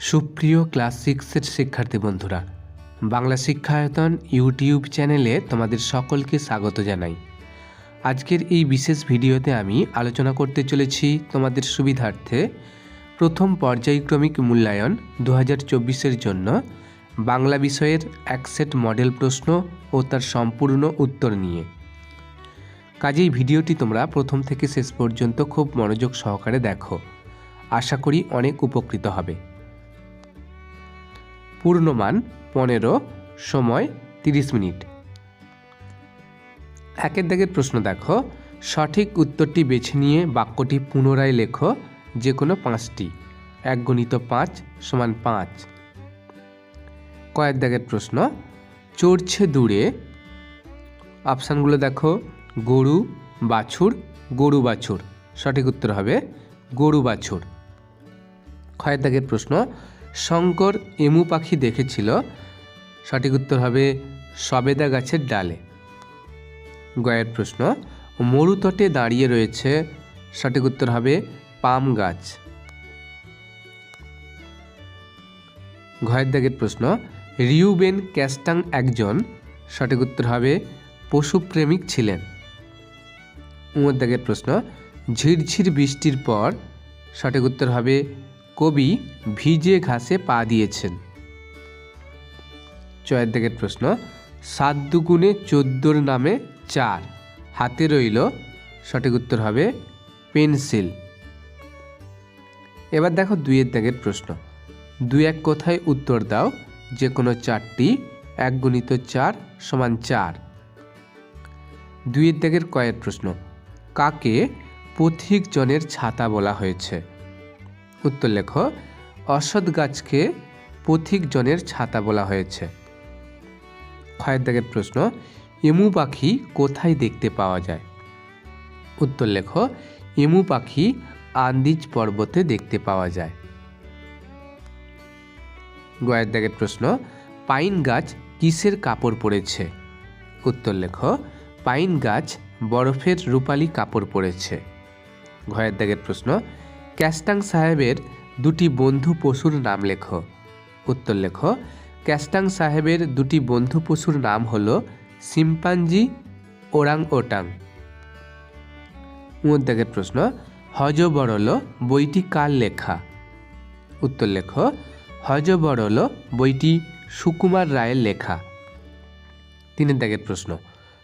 সুপ্রিয় ক্লাস সিক্সের শিক্ষার্থী বন্ধুরা, বাংলা শিক্ষায়তন ইউটিউব চ্যানেলে তোমাদের সকলকে স্বাগত জানাই। আজকের এই বিশেষ ভিডিওতে আমি আলোচনা করতে চলেছি তোমাদের সুবিধার্থে প্রথম পর্যায়ক্রমিক মূল্যায়ন দু হাজার জন্য বাংলা বিষয়ের এক সেট মডেল প্রশ্ন ও তার সম্পূর্ণ উত্তর নিয়ে। কাজেই ভিডিওটি তোমরা প্রথম থেকে শেষ পর্যন্ত খুব মনোযোগ সহকারে দেখো। আশা করি অনেক উপকৃত হবে। পূর্ণমান পনেরো সময় তিরিশ মিনিট। একের দাগের প্রশ্ন দেখো। সঠিক উত্তরটি বেছে নিয়ে বাক্যটি পুনরায় লেখো যে কোনো পাঁচটি। এক গণিত পাঁচ সমান পাঁচ। কয়েক দাগের প্রশ্ন, চড়ছে দূরে। অপশানগুলো দেখো, গরু, বাছুর গরু বাছুর। সঠিক উত্তর হবে গরু বাছুর। ক্ষয়ের দাগের প্রশ্ন শঙ্কর এমু পাখি দেখেছিল। সঠিক উত্তর হবে সবেদা গাছের ডালে। গয়ের প্রশ্ন মরুতটে দাঁড়িয়ে রয়েছে। সঠিক উত্তর হবে পাম গাছ। ঘয়ের দাগের প্রশ্ন, রিউবেন ক্যাস্টাং একজন? সঠিক উত্তর হবে পশুপ্রেমিক ছিলেন। উমর দাগের প্রশ্ন, ঝিরঝির বৃষ্টির পর? সঠিক উত্তর হবে কবি ভিজে ঘাসে পা দিয়েছেন। চয়ের দাগের প্রশ্ন, সাত দুগুণে চোদ্দোর নামে চার, হাতে রইল, সঠিক উত্তর হবে পেন্সিল। এবার দেখো দুইয়ের দাগের প্রশ্ন, দুই এক কথায় উত্তর দাও, যে কোনো চারটি এক গুণিত চার সমান চার। দুইয়ের দাগের কয়ের প্রশ্ন, কাকে পথিক জনের ছাতা বলা হয়েছে? উত্তর লেখো, অসৎ গাছকে পথিক জনের ছাতা বলা হয়েছে। ক্ষয়ের দাগের প্রশ্ন, এমু পাখি কোথায় দেখতে পাওয়া যায়? উত্তর লেখো, এমু পাখি আন্দিজ পর্বতে দেখতে পাওয়া যায়। গয়ের দাগের প্রশ্ন, পাইন গাছ কিসের কাপড় পরেছে? উত্তর লেখ, পাইন গাছ বরফের রূপালী কাপড় পরেছে। ঘয়ের দাগের প্রশ্ন ক্যাস্টাং সাহেবের দুটি বন্ধু পশুর নাম লেখো। উত্তর লেখো, ক্যাস্টাং সাহেবের দুটি বন্ধু পশুর নাম হলো সিম্পাঞ্জি, ওরাং ওটাং। উমদ্দাগের প্রশ্ন হজ বড়ল বইটি কার লেখা? উত্তর লেখো হজ বড়ল বইটি সুকুমার রায়ের লেখা। তিনের দাগের প্রশ্ন,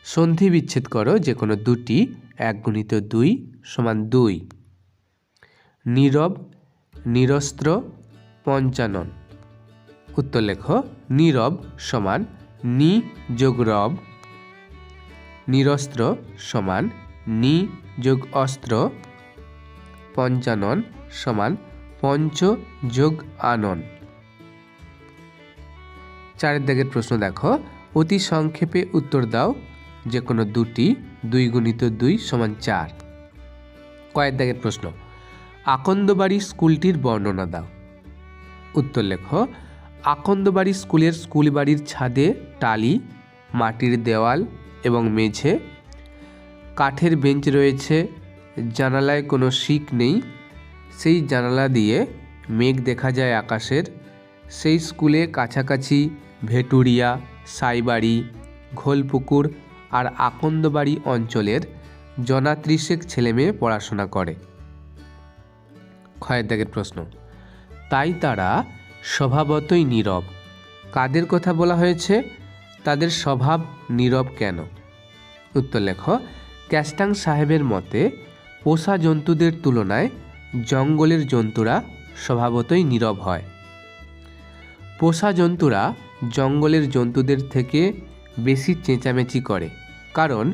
সন্ধি বিচ্ছেদ করো যে কোনো দুটি এক গুণিত দুই সমান দুই। নীরব, নিরস্ত্র, পঞ্চানন। উত্তর লেখ, নীরব সমান নি যোগ রব। নিরস্ত্র সমান নি যোগ অস্ত্র। পঞ্চানন সমান পঞ্চ যোগ আনন। চারের দাগের প্রশ্ন দেখো, অতি সংক্ষেপে উত্তর দাও যে কোনো দুটি দুই গুণিত দুই সমান চার। কয়েক দাগের প্রশ্ন আকন্দবাড়ি স্কুলটির বর্ণনা দাও। উত্তর লেখ, আকন্দবাড়ি স্কুলের স্কুল বাড়ির ছাদে টালি, মাটির দেওয়াল এবং মেঝে, কাঠের বেঞ্চ রয়েছে, জানালায় কোনো শিক নেই, সেই জানালা দিয়ে মেঘ দেখা যায় আকাশের, সেই স্কুলে কাছাকাছি ভেটুরিয়া, সাইবাড়ি, ঘোলপুকুর আর আকন্দবাড়ি অঞ্চলের জনাত্রিশেক ছেলেমেয়ে পড়াশোনা করে। ক্ষয়ের প্রশ্ন। তাই তারা স্বভাবতই নীরব। কাদের কথা বলা হয়েছে? তাদের স্বভাব নীরব কেন? উত্তর লেখ, ক্যাস্টাং সাহেবের মতে, পোষা জন্তুদের তুলনায় জঙ্গলের জন্তুরা স্বভাবতই নীরব হয়। পোষা জন্তুরা জঙ্গলের জন্তুদের থেকে বেশি চেঁচামেচি করে, কারণ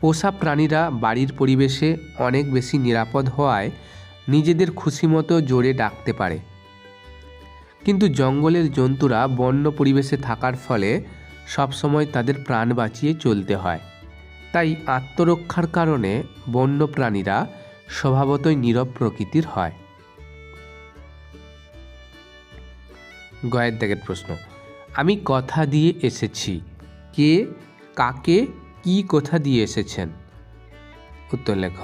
পোষা প্রাণীরা বাড়ির পরিবেশে অনেক বেশি নিরাপদ হওয়ায় নিজেদের খুশিমতো জোরে ডাকতে পারে। কিন্তু জঙ্গলের জন্তুরা বন্য পরিবেশে থাকার ফলে সবসময় তাদের প্রাণ বাঁচিয়ে চলতে হয়। তাই আত্মরক্ষার কারণে বন্য প্রাণীরা স্বভাবতই নীরব প্রকৃতির হয়। গয়ের দাগের প্রশ্ন, আমি কথা দিয়ে এসেছি। কে, কাকে, কি, কথা দিয়ে এসেছেন? উত্তর লেখ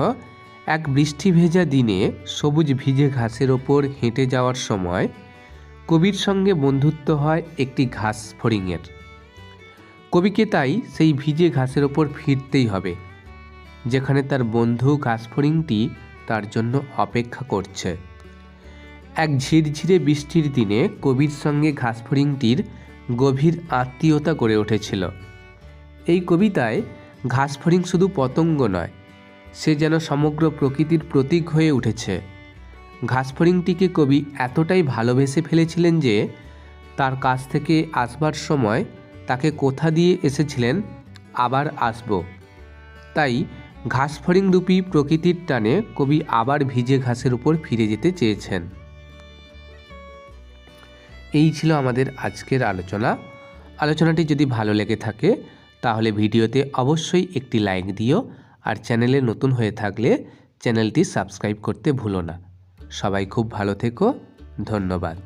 এক বৃষ্টি ভেজা দিনে সবুজ ভিজে ঘাসের ওপর হেঁটে যাওয়ার সময় কবির সঙ্গে বন্ধুত্ব হয় একটি ঘাস ফড়িংয়ের। কবিকে তাই সেই ভিজে ঘাসের ওপর ফিরতেই হবে, যেখানে তার বন্ধু ঘাস ঘাসফড়িংটি তার জন্য অপেক্ষা করছে। এক ঝিরঝিরে বৃষ্টির দিনে কবির সঙ্গে ঘাস ঘাসফড়িংটির গভীর আত্মীয়তা গড়ে উঠেছিল। এই কবিতায় ঘাস ঘাসফড়িং শুধু পতঙ্গ নয় সে যেন সমগ্র প্রকৃতির প্রতীক হয়ে উঠেছে। ঘাসফড়িংটিকে কবি এতটাই ভালোবেসে ফেলেছিলেন যে, তার কাছ থেকে আসবার সময় তাকে কোথা দিয়ে এসেছিলেন আবার আসব। তাই ঘাসফড়িং রূপী প্রকৃতির টানে কবি আবার ভিজে ঘাসের উপর ফিরে যেতে চেয়েছেন। এই ছিল আমাদের আজকের আলোচনা। আলোচনাটি যদি ভালো লেগে থাকে, তাহলে ভিডিওতে অবশ্যই একটি লাইক দিও। আর চ্যানেলে নতুন হয়ে থাকলে চ্যানেলটি সাবস্ক্রাইব করতে ভুলো না। সবাই খুব ভালো থেকো। ধন্যবাদ।